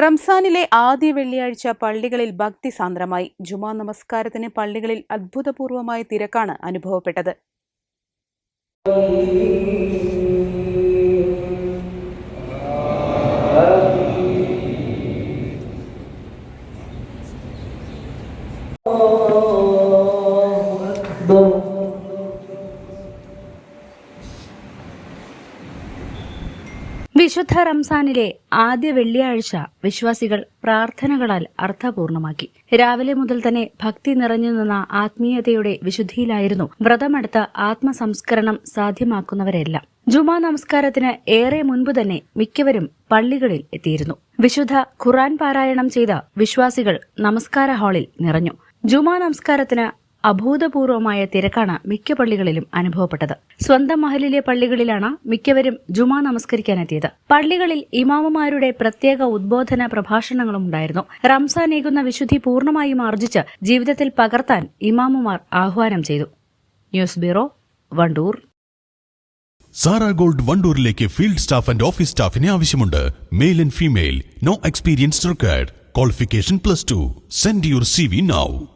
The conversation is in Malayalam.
റംസാനിലെ ആദ്യ വെള്ളിയാഴ്ച പള്ളികളിൽ ഭക്തി സാന്ദ്രമായി. ജുമാ നമസ്കാരത്തിന് പള്ളികളിൽ അത്ഭുതപൂർവമായ തിരക്കാണ് അനുഭവപ്പെട്ടത്. വിശുദ്ധ റംസാനിലെ ആദ്യ വെള്ളിയാഴ്ച വിശ്വാസികൾ പ്രാർത്ഥനകളാൽ അർത്ഥപൂർണമാക്കി. രാവിലെ മുതൽ തന്നെ ഭക്തി നിറഞ്ഞു നിന്ന ആത്മീയതയുടെ വിശുദ്ധിയിലായിരുന്നു വ്രതമെടുത്ത് ആത്മസംസ്കരണം സാധ്യമാക്കുന്നവരെല്ലാം. ജുമാ നമസ്കാരത്തിന് ഏറെ മുൻപ് തന്നെ മിക്കവരും പള്ളികളിൽ എത്തിയിരുന്നു. വിശുദ്ധ ഖുറാൻ പാരായണം ചെയ്ത വിശ്വാസികൾ നമസ്കാര ഹാളിൽ നിറഞ്ഞു. ജുമാ നമസ്കാരത്തിന് അഭൂതപൂർവമായ തിരക്കാണ് മിക്ക പള്ളികളിലും അനുഭവപ്പെട്ടത്. സ്വന്തം മഹലിലെ പള്ളികളിലാണ് മിക്കവരും ജുമാ നമസ്കരിക്കാനെത്തിയത്. പള്ളികളിൽ ഇമാമുമാരുടെ പ്രത്യേക ഉദ്ബോധന പ്രഭാഷണങ്ങളും ഉണ്ടായിരുന്നു. റംസാൻ ഏകുന്ന വിശുദ്ധി പൂർണമായും ആർജിച്ച് ജീവിതത്തിൽ പകർത്താൻ ഇമാമുമാർ ആഹ്വാനം ചെയ്തു. News bureau Wandoor. Sara gold വണ്ടൂരിലേക്ക് field staff and office സ്റ്റാഫിനെ ആവശ്യമുണ്ട്. Male and female. No experience required. Qualification plus two. Send your C V now.